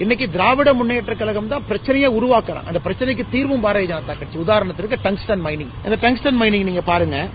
இன்னைக்கு திராவிட முன்னேற்ற கழகம் தான் பிரச்சனையை உருவாக்குறான். அந்த பிரச்சனைக்கு தீர்வும் பாரதிய ஜனதா கட்சி. உதாரணத்திற்கு டங்ஸ்டன் மைனிங். இந்த டங்ஸ்டன் மைனிங் நீங்க பாருங்க.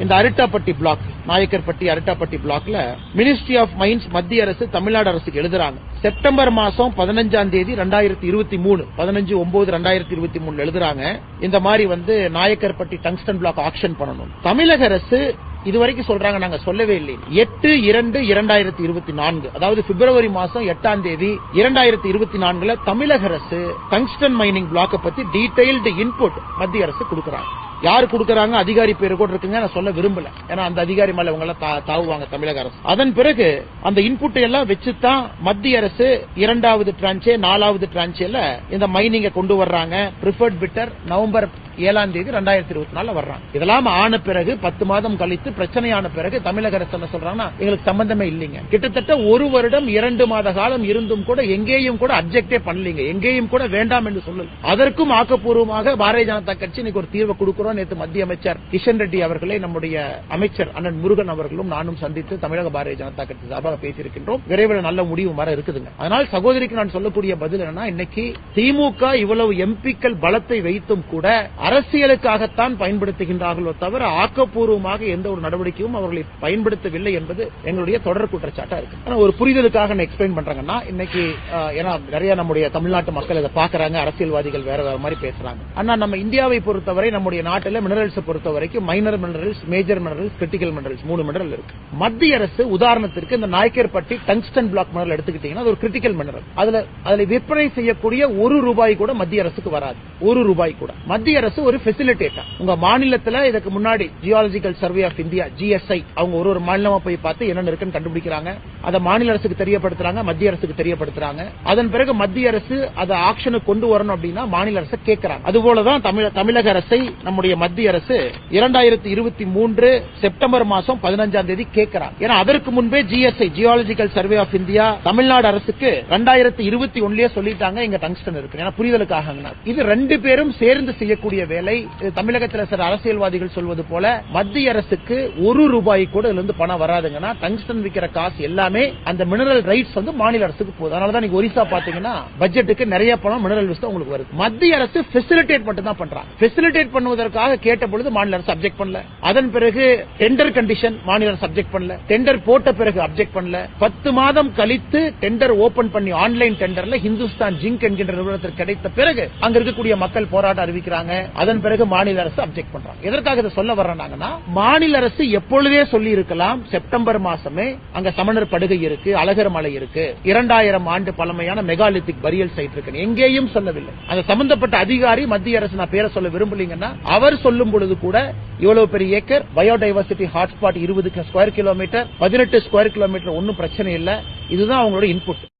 இந்த அரிட்டாப்பட்டி பிளாக் நாயக்கர்பட்டி அரிட்டாப்பட்டி பிளாக்ல மினிஸ்ட்ரி ஆஃப் மைன்ஸ் மத்திய அரசு தமிழ்நாடு அரசுக்கு எழுதுறாங்க. செப்டம்பர் மாசம் பதினஞ்சாம் தேதி ரெண்டாயிரத்தி இருபத்தி மூணு பதினஞ்சு ஒன்பது ரெண்டாயிரத்தி இருபத்தி மூணு எழுதுறாங்க. இந்த மாதிரி வந்து நாயக்கர்பட்டி டங்ஸ்டன் பிளாக் ஆக்ஷன் பண்ணணும். தமிழக அரசு இதுவரைக்கும் சொல்றாங்க நாங்க சொல்லவே இல்லை. எட்டு இரண்டு இரண்டாயிரத்தி இருபத்தி நான்கு. அதாவது பிப்ரவரி மாசம் எட்டாம் தேதி இரண்டாயிரத்தி இருபத்தி நான்குல தமிழக அரசு டங்ஸ்டன் மைனிங் பிளாக்க பத்தி டீடைல்டு இன்புட் மத்திய அரசு கொடுக்கறாங்க. யார் கொடுக்கறாங்க? அதிகாரி பேரு கூட இருக்குங்க நான் சொல்ல விரும்பல. ஏன்னா அந்த அதிகாரி மேல இவங்க எல்லாம் தா- தாவுவாங்க தமிழக அரசு. அதன் பிறகு அந்த இன்புட் எல்லாம் வச்சுதான் மத்திய அரசு இரண்டாவது டிரான்ச்சே நாலாவது டிரான்ச்சேல இந்த மைனிங்க கொண்டு வர்றாங்க. பிரிஃபர்ட் பிட்டர் நவம்பர் ஏழாம் தேதி ரெண்டாயிரத்தி இருபத்தி நாலுல வர்றாங்க இதெல்லாம் ஆன பிறகு பத்து மாதம் கழித்து பிரச்சனையான பிறகு தமிழக அரசு என்ன சொல்றாங்கன்னா எங்களுக்கு சம்பந்தமே இல்லைங்க. கிட்டத்தட்ட ஒரு வருடம் இரண்டு மாத காலம் இருந்தும் கூட எங்கேயும் கூட அப்செக்டே பண்ணலீங்க. எங்கேயும் கூட வேண்டாம் என்று சொல்லல. அதற்கும் ஆக்கப்பூர்வமாக பாரதிய ஜனதா கட்சி இன்னைக்கு ஒரு தீர்வை கொடுக்கிறோம். நேற்று மத்திய அமைச்சர் கிஷன் ரெட்டி அவர்களை நம்முடைய அமைச்சர் அண்ணன் முருகன் அவர்களும் நானும் சந்தித்து தமிழக பாரதிய ஜனதா கட்சி சார்பாக பேசியிருக்கின்றோம். விரைவில் நல்ல முடிவு வர இருக்குதுங்க. அதனால் சகோதரிக்கு நான் சொல்லக்கூடிய பதில் என்னன்னா இன்னைக்கு திமுக இவ்வளவு எம்பிக்கள் பலத்தை வைத்தும் கூட அரசியலுக்காகத்தான் பயன்படுத்துகின்றார்களோ தவிர ஆக்கப்பூர்வமாக எந்த ஒரு நடவடிக்கையும் அவர்களை பயன்படுத்தவில்லை என்பது எங்களுடைய தொடர் குற்றச்சாட்டா இருக்கு. ஆனா ஒரு புரிதலுக்காக நான் எக்ஸ்பிளைன் பண்றாங்கன்னா இன்னைக்கு ஏன்னா நிறைய நம்முடைய தமிழ்நாட்டு மக்கள் இதை பாக்குறாங்க அரசியல்வாதிகள் வேற வேற மாதிரி பேசுறாங்க. ஆனா நம்ம இந்தியாவை பொறுத்தவரை நம்முடைய நாட்டில் மினரல்ஸ் பொறுத்த வரைக்கும் minor minerals major minerals critical minerals மூணு மினரல் இருக்கு. மத்திய அரசு உதாரணத்திற்கு இந்த நாயக்கர்பட்டி டங்ஸ்டன் பிளாக் மினரல் எடுத்துக்கிட்டீங்கன்னா அது ஒரு கிரிட்டிக்கல் மினரல் அதுல அதுல விற்பனை செய்யக்கூடிய ஒரு ரூபாய் கூட மத்திய அரசுக்கு வராது. ஒரு ரூபாய் கூட. மத்திய அரசு ஒரு ஃபெசிலிட்டேட்டர் உங்க மாநிலத்துல இதுக்கு முன்னாடி geological survey of India GSI அவங்க ஒரு ஒரு மாநிலமா போய் பார்த்து என்னென்ன இருக்குன்னு கண்டுபிடிக்கிறாங்க. அதை மாநில அரசுக்கு தெரியப்படுத்துறாங்க மத்திய அரசுக்கு தெரியப்படுத்துறாங்க. அதன் பிறகு மத்திய அரசு அதை ஆக்ஷனுக்கு கொண்டு வரணும் அப்படின்னா மாநில அரசு கேட்கிறாங்க. அதுபோலதான் தமிழக அரசை நம்முடைய மத்திய அரசு இரண்டாயிரத்தி இருபத்தி மூன்று செப்டம்பர் மாசம் பதினஞ்சாம் தேதி கேட்கிறாங்க. ஏன்னா அதற்கு முன்பே GSI geological survey of India Tamil Nadu அரசுக்கு ரெண்டாயிரத்தி இருபத்தி ஒன்னுலயே சொல்லிட்டாங்க இங்க டங்ஸ்டன் இருக்கு. ஏன்னா புரிதலுக்காக இது ரெண்டு பேரும் சேர்ந்து செய்யக்கூடிய வேலை. தமிழகத்தில் சில அரசியல்வாதிகள் சொல்வது போல மத்திய அரசுக்கு ஒரு ரூபாய் கூட இதுல இருந்து பணம் வராதுங்கன்னா டங்ஸ்டன் விற்கிற காசு எல்லாமே அந்த மினரல் ரைட்ஸ் வந்து மாநில அரசுக்கு போகுது. அதனால தான் நீங்க ஒரிசா பாத்தீங்கன்னா பட்ஜெட்டுக்கு நிறைய பணம் மினரல் தான் உங்களுக்கு வருது. மத்திய அரசு பெசிலிட்டேட் மட்டும் தான் பண்றாங்க. பெசிலிட்டேட் பண்ணுவதற்காக கேட்ட பொழுது மாநில அரசு அப்ஜெக்ட் பண்ணல. அதன் பிறகு டெண்டர் கண்டிஷன் மாநில அரசு அப்ஜெக்ட் பண்ணல. டெண்டர் போட்ட பிறகு அப்ஜெக்ட் பண்ணல. பத்து மாதம் கழித்து டெண்டர் ஓபன் பண்ணி ஆன்லைன் டெண்டர்ல ஹிந்துஸ்தான் ஜிங்க் என்கின்ற நிறுவனத்திற்கு கிடைத்த பிறகு அங்க இருக்கக்கூடிய மக்கள் போராட்டம் அறிவிக்கிறாங்க. அதன் பிறகு மாநில அரசு அப்செக்ட் பண்றாங்க. எதற்காக இதை சொல்ல வர்றாங்கன்னா மாநில அரசு எப்பொழுதே சொல்லி இருக்கலாம் செப்டம்பர் மாசமே அங்க சமணர் படுகை இருக்கு அழகர் மலை இருக்கு இரண்டாயிரம் ஆண்டு பழமையான மெகாலித்திக் பரியல் சைட் இருக்கு எங்கேயும் சொல்லவில்லை. அந்த சம்பந்தப்பட்ட அதிகாரி மத்திய அரசு நான் பேரை சொல்ல விரும்பலீங்கன்னா அவர் சொல்லும் பொழுது கூட இவ்வளவு பெரிய ஏக்கர் பயோடைவர்சிட்டி ஹாட்ஸ்பாட் இருபது ஸ்கொயர் கிலோமீட்டர் பதினெட்டு ஸ்கொயர் கிலோமீட்டர் ஒன்னும் பிரச்சனை இல்லை. இதுதான் அவங்களோட இன்புட்